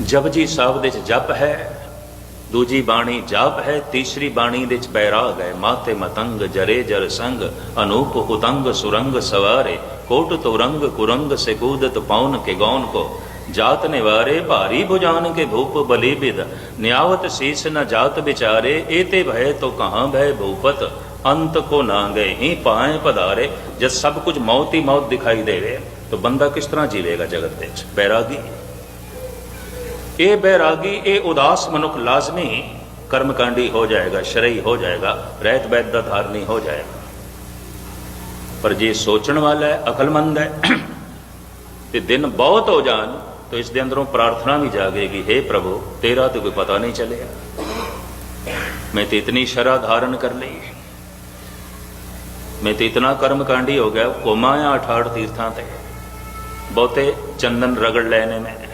ਜਪਜੀ ਸਾਹਿਬ ਦੇ ਚ ਜਪ ਹੈ, ਦੂਜੀ ਬਾਣੀ ਜਾਪ ਹੈ, ਤੀਸਰੀ ਬਾਣੀ ਦੇ ਚ ਬੈਰਾਗ ਹੈ। ਮਾਤੇ ਮਤੰਗ, ਜਰੇ ਜਰ ਸੰਗ, ਅਨੂਪ ਉਤੰਗ, ਸੁਰੰਗ ਸਵਾਰੇ। ਕੋਟ ਤੁਰੰਗ, ਕੁਰੰਗ ਸੇ ਕੂਦਤ ਪੌਨ ਕੇ ਗੌਨ ਕੋ। ਜਾਤ ਨਿਵਾਰੇ, ਭਾਰੀ ਭੁਜਾਨ ਕੇ ਭੂਪ ਬਲੀ ਬਿਦ ਨਿਆਵਤ ਸੀਸ ਨ ਜਾਤ ਵਿਚਾਰੇ ਏਤੇ ਭੈ ਤੋ ਕਹਾਂ ਭੈ ਭੂਪਤ। ਅੰਤ ਕੋ ਨਾ ਗਏ ਹੀ ਪਾਏ ਪਧਾਰੇ, ਜਦ ਸਭ ਕੁਝ ਮੌਤ ਹੀ ਮੌਤ ਦਿਖਾਈ ਦੇਵੇ, ਤਾਂ ਬੰਦਾ ਕਿਸ ਤਰ੍ਹਾਂ ਜੀਵੇਗਾ ਜਗਤ ਦੇ ਵਿੱਚ? ਬੈਰਾਗੀ। ਇਹ ਬੈਰਾਗੀ ਇਹ ਉਦਾਸ ਮਨੁੱਖ ਲਾਜ਼ਮੀ ਕਰਮਕਾਂਡੀ ਹੋ ਜਾਏਗਾ, ਸ਼ਰਈ ਹੋ ਜਾਏਗਾ, ਰਹਿਤ ਬੈਤ ਦਾ ਧਾਰਨੀ ਹੋ ਜਾਏਗਾ। ਪਰ ਜੇ ਸੋਚਣ ਵਾਲਾ ਹੈ, ਅਕਲਮੰਦ ਹੈ, ਤੇ ਦਿਨ ਬਹੁਤ ਹੋ ਜਾਣ, ਤਾਂ ਇਸ ਦੇ ਅੰਦਰੋਂ ਪ੍ਰਾਰਥਨਾ ਵੀ ਜਾਗੇਗੀ हे ਪ੍ਰਭੂ, ਤੇਰਾ ਤਾਂ ਕੋਈ ਪਤਾ ਨਹੀਂ ਚੱਲਿਆ। ਮੈਂ ਤੇ ਇਤਨੀ ਸ਼ਰਾ ਧਾਰਨ ਕਰ ਲਈ। ਮੈਂ ਤੇ ਇਤਨਾ ਕਰਮਕਾਂਡੀ ਹੋ ਗਿਆ, ਕੋਮਾ ਆ 68 ਤੀਰਥਾਂ ਤੇ। ਬਹੁਤੇ ਚੰਦਨ ਰਗੜ ਲੈਨੇ ਮੈਂ